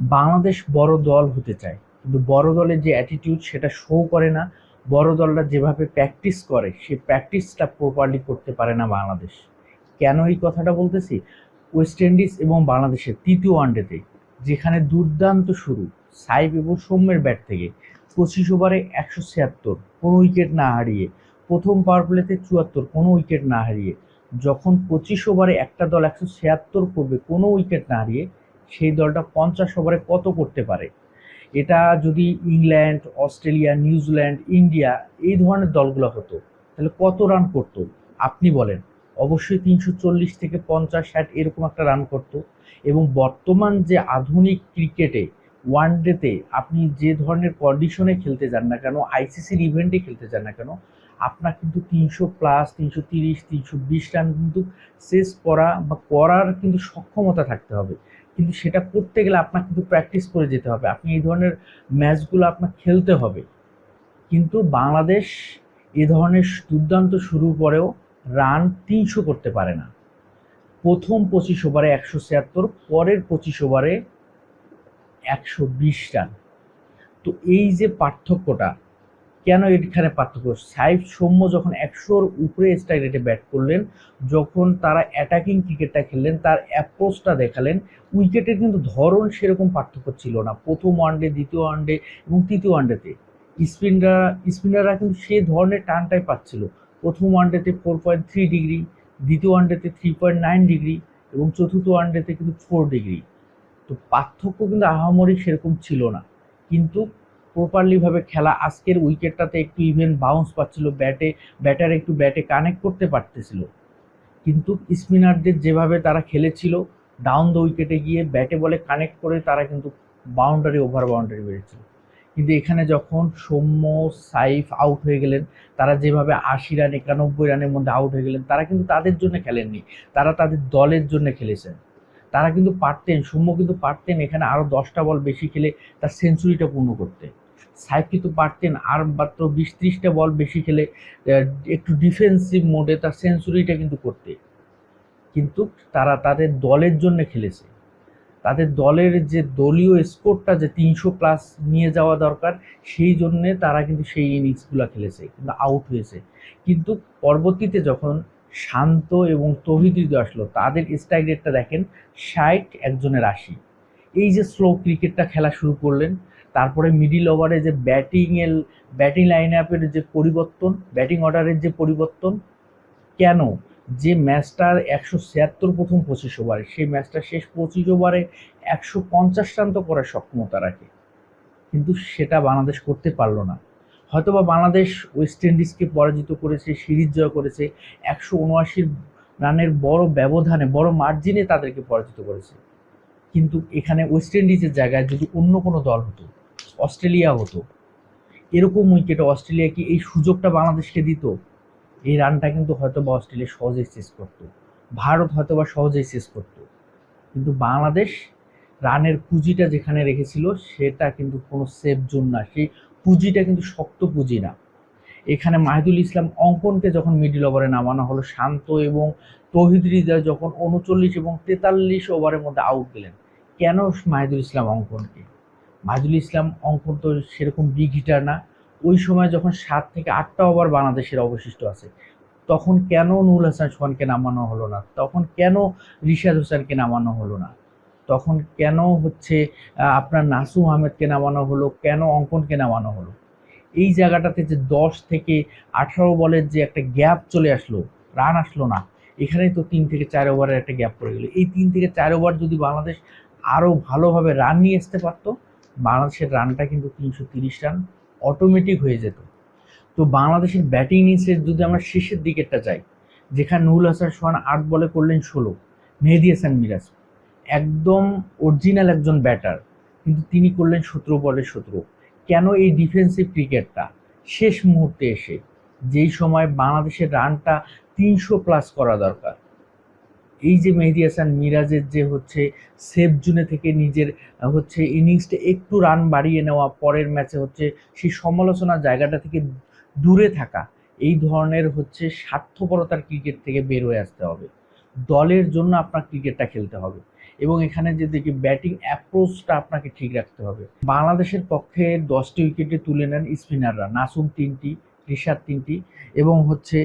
বাংলাদেশ বড় দল হতে চায়। কিন্তু বড় দলের যে অ্যাটিটিউড সেটা শো করে না। বড় দলরা যেভাবে প্র্যাকটিস করে সেই প্র্যাকটিসটা প্রপারলি করতে পারে না বাংলাদেশ। কেন এই কথাটা বলতেছি? ওয়েস্ট ইন্ডিজ এবং বাংলাদেশের তৃতীয় ওয়ানডেতে, যেখানে দুর্দান্ত শুরু সাইব এবং সৌম্যের ব্যাট থেকে, পঁচিশ ওভারে একশো ছিয়াত্তর, কোনো উইকেট না হারিয়ে, প্রথম পাওয়ার প্লেতে চুয়াত্তর, কোনো উইকেট না হারিয়ে, যখন পঁচিশ ওভারে একটা দল একশো ছিয়াত্তর করবে, কোনো উইকেট না হারিয়ে সেই দলটা পঞ্চাশ ওভারে কত করতে পারে? এটা যদি ইংল্যান্ড, অস্ট্রেলিয়া, নিউজিল্যান্ড, ইন্ডিয়া এই ধরনের দলগুলো হতো, তাহলে কত রান করতো? আপনি বলেন। অবশ্যই তিনশো চল্লিশ থেকে পঞ্চাশ, ষাট এরকম একটা রান করতো। এবং বর্তমান যে আধুনিক ক্রিকেটে ওয়ান ডেতে আপনি যে ধরনের কন্ডিশনে খেলতে যান না কেন আইসিসির ইভেন্টে খেলতে যান না কেন আপনার কিন্তু তিনশো প্লাস তিনশো তিরিশ, তিনশো বিশ রান কিন্তু শেষ করা বা করার কিন্তু সক্ষমতা থাকতে হবে। কিন্তু সেটা করতে গেলে আপনার কিন্তু প্র্যাকটিস করে যেতে হবে। আপনি এই ধরনের ম্যাচগুলো আপনার খেলতে হবে। কিন্তু বাংলাদেশ এ ধরনের দুর্দান্ত শুরু পরেও রান তিনশো করতে পারে না। প্রথম পঁচিশ ওভারে একশো ছিয়াত্তর, পরের পঁচিশ ওভারে একশো বিশ রান তো এই যে পার্থক্যটা কেন এখানে পার্থক্য? সাইফ সৌম্য যখন একশোর উপরে স্ট্রাইক রেটে ব্যাট করলেন, যখন তারা অ্যাটাকিং ক্রিকেটটা খেললেন, তার অ্যাপ্রোচটা দেখালেন উইকেটের কিন্তু ধরন সেরকম পার্থক্য ছিল না। প্রথম ওয়ানডে দ্বিতীয় ওয়ানডে এবং তৃতীয় ওয়ানডেতে স্পিনাররা স্পিনাররা কিন্তু সে ধরনের টানটাই পাচ্ছিল। প্রথম ওয়ানডেতে ফোর পয়েন্ট থ্রি ডিগ্রি দ্বিতীয় ওয়ানডেতে থ্রি পয়েন্ট নাইন ডিগ্রি এবং চতুর্থ ওয়ানডেতে কিন্তু ফোর ডিগ্রি তো পার্থক্য কিন্তু আহামরি সেরকম ছিল না। কিন্তু প্রপারলিভাবে খেলা। আজকের উইকেটটাতে একটু ইভেন বাউন্স পাচ্ছিল ব্যাটে ব্যাটার একটু ব্যাটে কানেক্ট করতে পারতেছিল। কিন্তু স্পিনারদের যেভাবে তারা খেলেছিল ডাউন দ্য উইকেটে গিয়ে ব্যাটে বলে কানেক্ট করে তারা কিন্তু বাউন্ডারি ওভার বাউন্ডারি বেড়েছিল। কিন্তু এখানে যখন সৌম্য, সাইফ আউট হয়ে গেলেন, তারা যেভাবে আশি রান একানব্বই রানের মধ্যে আউট হয়ে গেলেন, তারা কিন্তু তাদের জন্য খেলেননি। তারা তাদের দলের জন্য খেলেছেন। তারা কিন্তু পারতেন, সৌম্য কিন্তু পারতেন এখানে আরও দশটা বল বেশি খেলে তার সেঞ্চুরিটা পূর্ণ করতে। সাইফ কিন্তু পারতেন, আর মাত্র বিশ ত্রিশটা বল বেশি খেলে একটু ডিফেন্সিভ মোডে তার সেঞ্চুরিটা কিন্তু করতে। কিন্তু তারা তাদের দলের জন্য খেলেছে। তাদের দলের যে দলীয় স্কোরটা যে তিনশো প্লাস নিয়ে যাওয়া দরকার, সেই জন্যে তারা কিন্তু সেই ইনিংসগুলো খেলেছে, কিন্তু আউট হয়েছে। কিন্তু পরবর্তীতে যখন শান্ত এবং তহিদ আসলো, তাদের স্ট্রাইক রেটটা দেখেন ষাট একজনের আশি। এই যে স্লো ক্রিকেটটা খেলা শুরু করলেন তারপরে মিডিল ওভারে যে ব্যাটিংয়ের ব্যাটিং লাইন আপের যে পরিবর্তন ব্যাটিং অর্ডারের যে পরিবর্তন, কেন? যে ম্যাচটার একশো ছিয়াত্তর প্রথম পঁচিশ ওভারে সেই ম্যাচটা শেষ পঁচিশ ওভারে একশো পঞ্চাশ রান তো করার সক্ষমতা রাখে। কিন্তু সেটা বাংলাদেশ করতে পারল না। হয়তোবা বাংলাদেশ ওয়েস্ট ইন্ডিজকে পরাজিত করেছে, সিরিজ জয় করেছে, একশো উনআশি রানের বড় ব্যবধানে, বড় মার্জিনে তাদেরকে পরাজিত করেছে। কিন্তু এখানে ওয়েস্ট ইন্ডিজের জায়গায় যদি অন্য কোনো দল হতো অস্ট্রেলিয়া হতো। এরকম উইকেটে অস্ট্রেলিয়া কি এই সুযোগটা বাংলাদেশকে দিত? এই রানটা কিন্তু হয়তো বা অস্ট্রেলিয়া সহজেই শেষ করতো। ভারত হয়তো বা সহজেই শেষ করতো। কিন্তু বাংলাদেশ রানের পুঁজিটা যেখানে রেখেছিল, সেটা কিন্তু কোনো সেফ জোন না। সেই পুঁজিটা কিন্তু শক্ত পুঁজি না। এখানে মাহিদুল ইসলাম অঙ্কনকে যখন মিডিল ওভারে নামানো হলো, শান্ত এবং তহিদ হৃদয় যখন উনচল্লিশ এবং তেতাল্লিশ ওভারের মধ্যে আউট দিলেন কেন মাহিদুল ইসলাম অঙ্কনকে? মাহিদুল ইসলাম অঙ্কন তো সেরকম বিগ হিটার না। ওই সময় যখন সাত থেকে আটটা ওভার বাংলাদেশের অবশিষ্ট আছে, তখন কেন নুরুল হাসান সোহানকে নামানো হলো না? তখন কেন রিশাদ হোসেনকে নামানো হলো না? তখন কেন হচ্ছে আপনার নাসু আহমেদকে নামানো হলো? কেন অঙ্কনকে নামানো হলো? এই জায়গাটাতে যে দশ থেকে আঠারো বলের যে একটা গ্যাপ চলে আসলো রান আসলো না, এখানেই তো তিন থেকে চার ওভারের একটা গ্যাপ পড়ে গেলো। এই তিন থেকে চার ওভার যদি বাংলাদেশ আরও ভালোভাবে রান নিয়ে আসতে পারতো বাংলাদেশের রানটা কিন্তু তিনশো তিরিশ রান অটোমেটিক হয়ে যেত। তো বাংলাদেশের ব্যাটিং ইনিংসের যদি আমরা শেষের দিকেরটা যাই, যেখানে নুরুল হাসান সোহান আট বলে করলেন ষোলো, মেহেদি হাসান মিরাজ, একদম অরিজিনাল একজন ব্যাটার কিন্তু তিনি করলেন সতেরো বলে সতেরো। কেন এই ডিফেন্সিভ ক্রিকেটটা? শেষ মুহূর্তে এসে, যেই সময় বাংলাদেশের রানটা তিনশো প্লাস করা দরকার এই যে মেহেদি হাসান মিরাজের যে হচ্ছে সেফ জুনে থেকে নিজের হচ্ছে ইনিংসটা একটু রান বাড়িয়ে নেওয়া, পরের ম্যাচে হচ্ছে সেই সমালোচনার জায়গাটা থেকে দূরে থাকা, এই ধরনের হচ্ছে স্বার্থপরতার ক্রিকেট থেকে বের হয়ে আসতে হবে। দলের জন্য আপনার ক্রিকেটটা খেলতে হবে এবং এখানে যে দেখি ব্যাটিং অ্যাপ্রোচটা আপনাকে ঠিক রাখতে হবে। বাংলাদেশের পক্ষে দশটি উইকেটে তুলে নেন স্পিনাররা নাসুম তিনটি, রিশাদ তিনটি এবং হচ্ছে